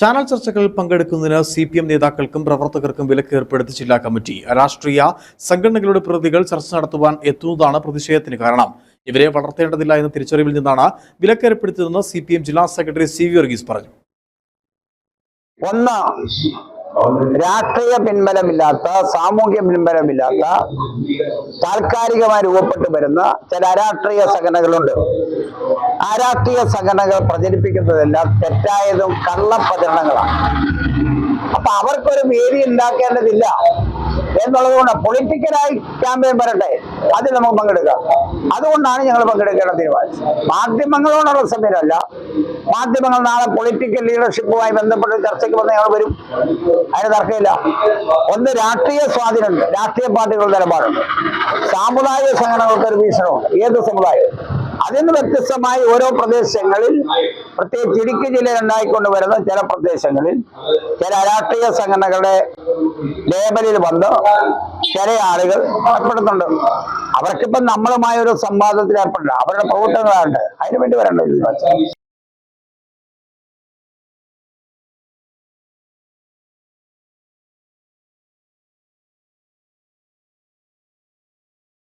Channel ചർച്ചകളിൽ പങ്കെടുക്കുന്നതിന് C P M നേതാക്കൾക്കും പ്രവർത്തകർക്കും വിലക്ക് ഏർപ്പെടുത്തി ജില്ലാ കമ്മിറ്റി. രാഷ്ട്രീയ സംഘടനകളുടെ പ്രതികൾ ചർച്ച നടത്തുവാൻ എത്തുന്നതാണ് പ്രതിഷേധത്തിന് കാരണം. ഇവരെ വളർത്തേണ്ടതില്ല എന്ന തിരിച്ചറിവിൽ നിന്നാണ് വിലക്ക് ഏർപ്പെടുത്തിയതെന്ന് സി പി എം ജില്ലാ സെക്രട്ടറി സി വി വർഗീസ് പറഞ്ഞു. രാഷ്ട്രീയ പിൻബലമില്ലാത്ത സാമൂഹ്യ പിൻബലമില്ലാത്ത താൽക്കാലികമായി രൂപപ്പെട്ടു വരുന്ന ചില അരാഷ്ട്രീയ സംഘടനകളുണ്ട്. ആ രാഷ്ട്രീയ സംഘടനകൾ പ്രചരിപ്പിക്കുന്നതെല്ലാം തെറ്റായതും കള്ളപ്രചരണങ്ങളാണ്. അപ്പൊ അവർക്കൊരു വേദി ഉണ്ടാക്കേണ്ടതില്ല എന്നുള്ളത് കൊണ്ട് പൊളിറ്റിക്കലായി ക്യാമ്പയിൻ വരട്ടെ. അതിൽ നമുക്ക് പങ്കെടുക്കാം. അതുകൊണ്ടാണ് ഞങ്ങൾ പങ്കെടുക്കേണ്ട തീരുമാനിച്ചത് മാധ്യമങ്ങളോടുള്ള സമയമല്ല മാധ്യമങ്ങൾ നാളെ പൊളിറ്റിക്കൽ ലീഡർഷിപ്പുമായി ബന്ധപ്പെട്ട് ചർച്ചയ്ക്ക് വന്ന് ഞങ്ങൾ വരും. അതിന് തർക്കമില്ല. ഒന്ന് രാഷ്ട്രീയ സ്വാധീനമുണ്ട് രാഷ്ട്രീയ പാർട്ടികളുടെ നിലപാടുണ്ട് സാമുദായിക സംഘടനകൾക്ക് ഒരു വീക്ഷണമുണ്ട് ഏത് സമുദായം അതിൽ നിന്ന് വ്യത്യസ്തമായി ഓരോ പ്രദേശങ്ങളിൽ പ്രത്യേകിച്ച് ഇടുക്കി ജില്ലയിൽ ഉണ്ടായിക്കൊണ്ട് വരുന്ന ചില പ്രദേശങ്ങളിൽ ചില രാഷ്ട്രീയ സംഘടനകളുടെ ലേബലിൽ വന്ന് ചില ആളുകൾ ഏർപ്പെടുന്നുണ്ട് അവർക്കിപ്പം നമ്മളുമായ ഒരു സംവാദത്തിൽ ഏർപ്പെടണം അവരുടെ പ്രവർത്തനങ്ങളാണ്. അതിനു വേണ്ടി വരേണ്ടത്